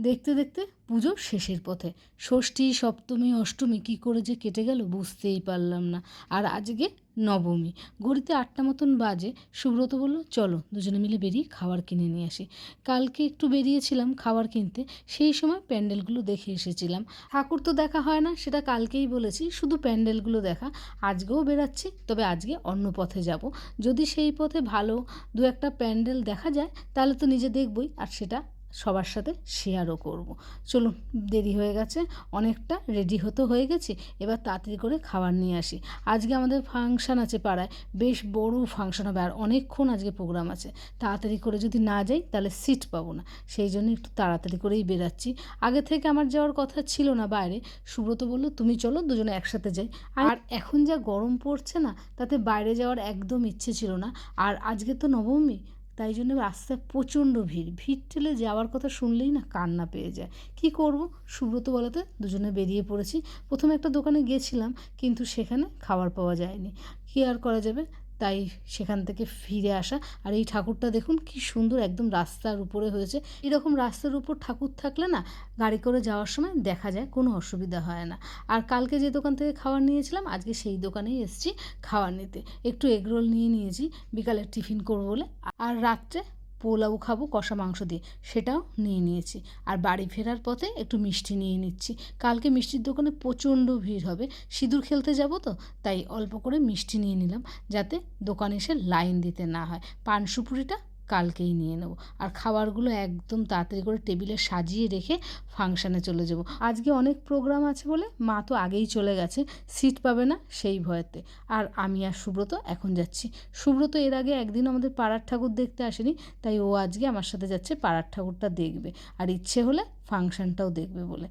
দেখতে দেখতে পুজো শেষের পথে। ষষ্ঠী, সপ্তমী, অষ্টমী কী করে যে কেটে গেল বুঝতেই পারলাম না। আর আজকে নবমী। ঘড়িতে আটটা মতন বাজে। সুব্রত বলল, চলো দুজনে মিলে বেরিয়ে খাবার কিনে নিয়ে আসি। কালকে একটু বেরিয়েছিলাম খাবার কিনতে। সেই সময় প্যান্ডেলগুলো দেখে এসেছিলাম। ঠাকুর তো দেখা হয় না, সেটা কালকেই বলেছি। শুধু প্যান্ডেলগুলো দেখা। আজকেও বেরাচ্ছি, তবে আজকে অন্য পথে যাব। যদি সেই পথে ভালো দু একটা প্যান্ডেল দেখা যায়, তাহলে তো নিজে দেখবই। আর সেটা সবার সাথে শেয়ারও করব। চলুন দেরি হয়ে গেছে অনেকটা রেডি হতে হয়ে গেছি এবার তাড়াতাড়ি করে খাবার নিয়ে আসি। আজকে আমাদের ফাংশান আছে পাড়ায় বেশ বড় ফাংশন হবে আর অনেকক্ষণ আজকে প্রোগ্রাম আছে। তাড়াতাড়ি করে যদি না যাই তাহলে সিট পাবো না। সেই জন্য একটু তাড়াতাড়ি করেই বেরাচ্ছি। আগে থেকে আমার যাওয়ার কথা ছিল না বাইরে। সুব্রত বলল তুমি চলো দুজনে একসাথে যাই। আর এখন যা গরম পড়ছে না তাতে বাইরে যাওয়ার একদম ইচ্ছে ছিল না। আর আজকে তো নবমী তাই জন্য রাস্তায় প্রচণ্ড ভিড়। ভিড় ঠেলে যাওয়ার কথা শুনলেই না কান্না পেয়ে যায়। কি করব? সুব্রত বলাতে দুজনে বেরিয়ে পড়েছি। প্রথমে একটা দোকানে গেছিলাম, কিন্তু সেখানে খাবার পাওয়া যায়নি। কী আর করা যাবে? তাই সেখান থেকে ফিরে আসা। আর এই ঠাকুরটা দেখুন কি সুন্দর একদম রাস্তার উপরে হয়েছে। এরকম রাস্তার উপর ঠাকুর থাকলে না গাড়ি করে যাওয়ার সময় দেখা যায়, কোনো অসুবিধা হয় না। আর কালকে যে দোকান থেকে খাবার নিয়েছিলাম, আজকে সেই দোকানেই এসেছি খাবার নিতে। একটু এগরোল নিয়ে নিয়েছি, বিকালে টিফিন করব বলে। আর রাত্রে পোলাও খাব, কষা মাংস দিয়ে। সেটাও নিয়ে নিয়েছি। আর বাড়ি ফেরার পথে একটু মিষ্টি নিয়ে নিচ্ছি। কালকে মিষ্টির দোকানে প্রচণ্ড ভিড় হবে। সিঁদুর খেলতে যাব তো, তাই অল্প করে মিষ্টি নিয়ে নিলাম, যাতে দোকানে এসে লাইন দিতে না হয়। পান সুপুরিটা কালকেই নিয়ে নেব। আর খাবারগুলো একদম তাড়াতাড়ি করে টেবিলে সাজিয়ে রেখে ফাংশানে চলে যাব। আজকে অনেক প্রোগ্রাম আছে বলে মা তো আগেই চলে গেছে সিট পাবে না সেই ভয়েতে। আর আমি আর সুব্রত এখন যাচ্ছি। সুব্রত এর আগে একদিন আমাদের পাড়ার ঠাকুর দেখতে আসেনি, তাই ও আজকে আমার সাথে যাচ্ছে, পাড়ার ঠাকুরটা দেখবে। আর ইচ্ছে হলে ফাংশানটাও দেখবে বলে।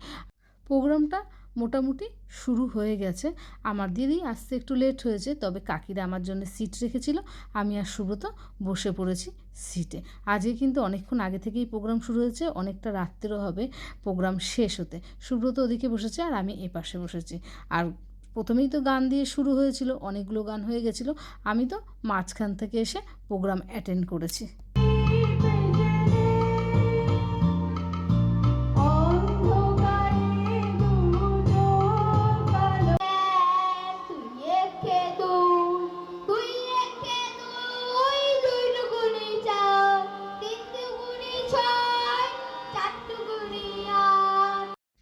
প্রোগ্রামটা মোটামুটি শুরু হয়ে গেছে। আমার দিদি আসতে একটু লেট হয়েছে, তবে কাকিরা আমার জন্য সিট রেখেছিল। আমি আর সুব্রত বসে পড়েছি সিটে আজকে কিন্তু অনেকক্ষণ আগে থেকেই প্রোগ্রাম শুরু হয়েছে, অনেকটা রাত্রেও হবে প্রোগ্রাম শেষ হতে। সুব্রত ওদিকে বসেছে আর আমি এপাশে বসেছি। আর প্রথমেই তো গান দিয়ে শুরু হয়েছিল, অনেকগুলো গান হয়ে গেছিল। আমি তো মাঝখান থেকে এসে প্রোগ্রাম অ্যাটেন্ড করেছি।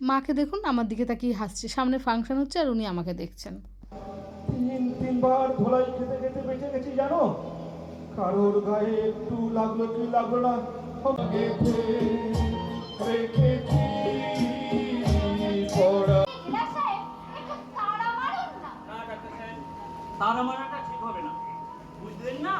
মাকে দেখুন আমার দিকে তাকিয়ে হাসছে। সামনে ফাংশন হচ্ছে আর উনি আমাকে দেখছেন। তিন তিনবার ধোলাই খেতে খেতে বেঁচে গেছি জানো? কারোর গায়ে একটু লাগল কি লাগল না? সব গেঁথে রেখেছি পড়া ইলা সাহেব একটু তাড়া মারুন না। না ডাক্তার সাহেব তারা মারাটা ঠিক হবে না। বুঝলেন না?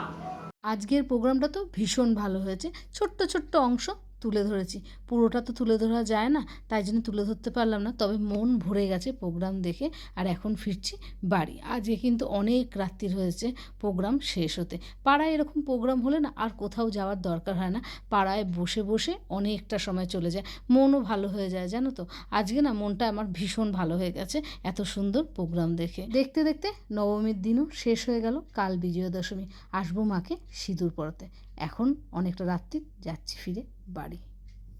আজকের প্রোগ্রামটা তো ভীষণ ভালো হয়েছে। ছোট্ট ছোট্ট অংশ। তুলে ধরেছি। পুরোটা তো তুলে ধরা যায় না, তাই জন্য তুলে ধরতে পারলাম না। তবে মন ভরে গেছে প্রোগ্রাম দেখে, আর এখন ফিরছি বাড়ি। আজকে কিন্তু অনেক রাত্রির হয়েছে প্রোগ্রাম শেষ হতে। পাড়ায় এরকম প্রোগ্রাম হলে না আর কোথাও যাওয়ার দরকার হয় না। পাড়ায় বসে বসে অনেকটা সময় চলে যায়, মনও ভালো হয়ে যায়, জানো তো? আজকে না মনটা আমার ভীষণ ভালো হয়ে গেছে এত সুন্দর প্রোগ্রাম দেখে। দেখতে দেখতে নবমীর দিনও শেষ হয়ে গেল, কাল বিজয়া দশমী আসব মাকে সিঁদুর পরাতে। এখন অনেকটা রাত্রি যাচ্ছি ফিরে বাড়ি।